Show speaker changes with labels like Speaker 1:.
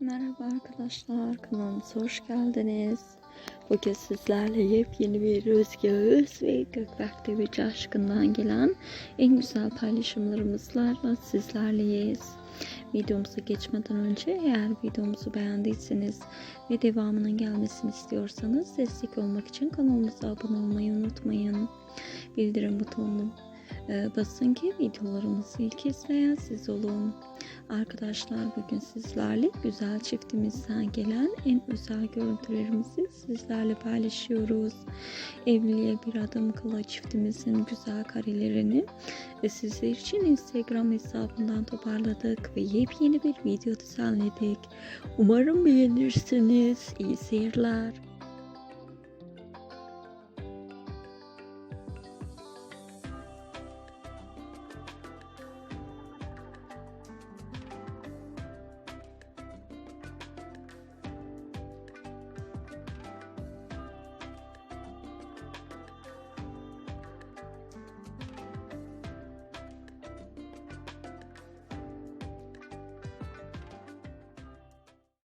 Speaker 1: Merhaba arkadaşlar, kanalımıza hoş geldiniz. Bugün sizlerle yepyeni bir Öz ve Gökberk Demirci aşkından gelen en güzel paylaşımlarımızla sizlerleyiz. Videomuza geçmeden önce eğer videomuzu beğendiyseniz ve devamının gelmesini istiyorsanız destek olmak için kanalımıza abone olmayı unutmayın. Bildirim butonunu basın ki videolarımızı ilk izleyen siz olun. Arkadaşlar bugün sizlerle güzel çiftimizden gelen en özel görüntülerimizi sizlerle paylaşıyoruz. Evliliğe bir adım kala çiftimizin güzel karelerini ve sizler için Instagram hesabından toparladık ve yepyeni bir video düzenledik. Umarım beğenirsiniz. İyi seyirler.